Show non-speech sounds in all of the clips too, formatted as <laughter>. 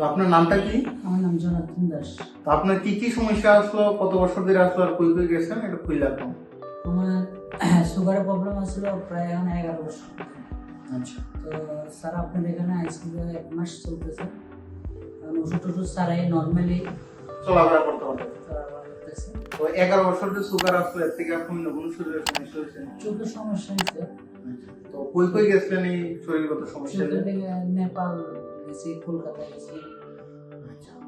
তো আপনার নামটা কি? আমার নাম জনার্দন দাস। তো আপনার কি কি সমস্যা আসলো? কত বছর ধরে আসলো আর কই কই গেছেন? এটা খুললে এখন আমার সুগারের প্রবলেম আসছিল প্রায় এখন এগারো বছর। আচ্ছা। তো স্যার আপনাদের এখানে আইসিল এক মাস চলতেছে। ওষুধ টষুধ ছাড়াই নর্মালি চলাফেরা করতে হবে। তো এগারো বছর যে সুগার আসলো এর থেকে এখন কোনো শরীরের সমস্যা হয়েছে চোখের সমস্যা হয়েছে। তো কই কই গেছিলেন এই শরীরগত সমস্যা নেপাল গেছি কলকাতা গেছি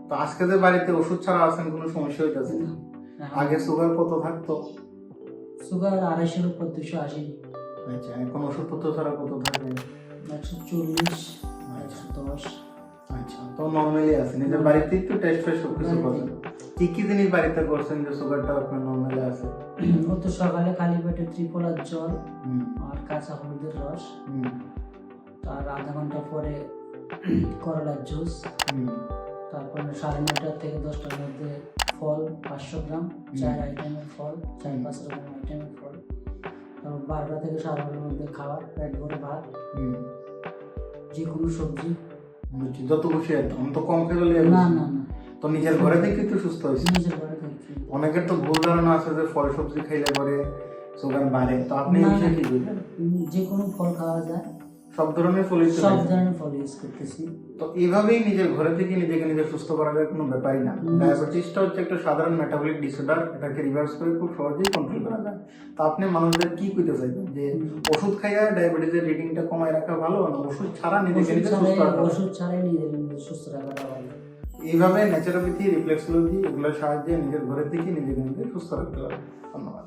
তো আজকে যে বাড়িতে ওষুধ ছাড়া আছেন কোনো সমস্যা হইতেছে? না আগে সুগার কত থাকতো? সুগার আড়াইশোর উপর দুশো আশি। আচ্ছা এখন ওষুধপত্র ছাড়া কত থাকে? একশো চল্লিশ একশো দশ। আচ্ছা তো নর্মালি আছে নিজের বাড়িতে একটু টেস্ট ফেস্ট সব কিছু করছেন কি কি জিনিস বাড়িতে করছেন যে সুগারটা আপনার নর্মালি আছে? <clears throat> ও তো সকালে খালি পেটে ত্রিপলার জল আর কাঁচা হলুদের রস। তার আধা ঘণ্টা পরে করলার জুস। তারপরে সাড়ে নয়টা থেকে দশটার মধ্যে ফল পাঁচশো গ্রাম চার আইটেমের ফল চার পাঁচ রকম আইটেমের ফল। তারপর বারোটা থেকে সাড়ে বারোটার মধ্যে খাবার পেট ভরে ভাত। যে কোনো সবজি। যত খুশি আমি তো কম খেয়ে গেলে না না না। তো নিজের ঘরে থেকে তো সুস্থ হয়েছে। নিজের ঘরে অনেকের তো ভুল ধারণা আছে যে ফল সবজি খাইলে পরে সুগার বাড়ে। তো আপনি যে কোনো ফল খাওয়া যায়। সব ধরনের ফলই তো সব ধরনের ফল ইউজ করতেছি। তো এইভাবেই নিজের ঘরে থেকে নিজেকে নিজে সুস্থ করার কোনো ব্যাপারই না। ডায়াবেটিসটা হচ্ছে একটা সাধারণ মেটাবলিক ডিসঅর্ডার এটাকে রিভার্স করে খুব সহজেই কন্ট্রোল করা যায়। তো আপনি মানুষদের কি কইতে চাইবেন? যে ওষুধ খাইয়া ডায়াবেটিসের রিডিংটা কমায় রাখা ভালো না ওষুধ ছাড়া নিজেকে নিজে সুস্থ রাখা? ওষুধ ছাড়াই নিজের নিজে সুস্থ রাখাটা ভালো। এইভাবে ন্যাচারোপ্যাথি রিফ্লেক্সোলজি এগুলোর সাহায্যে নিজের ঘরে থেকে নিজেকে নিজে সুস্থ রাখতে পারবে ধন্যবাদ।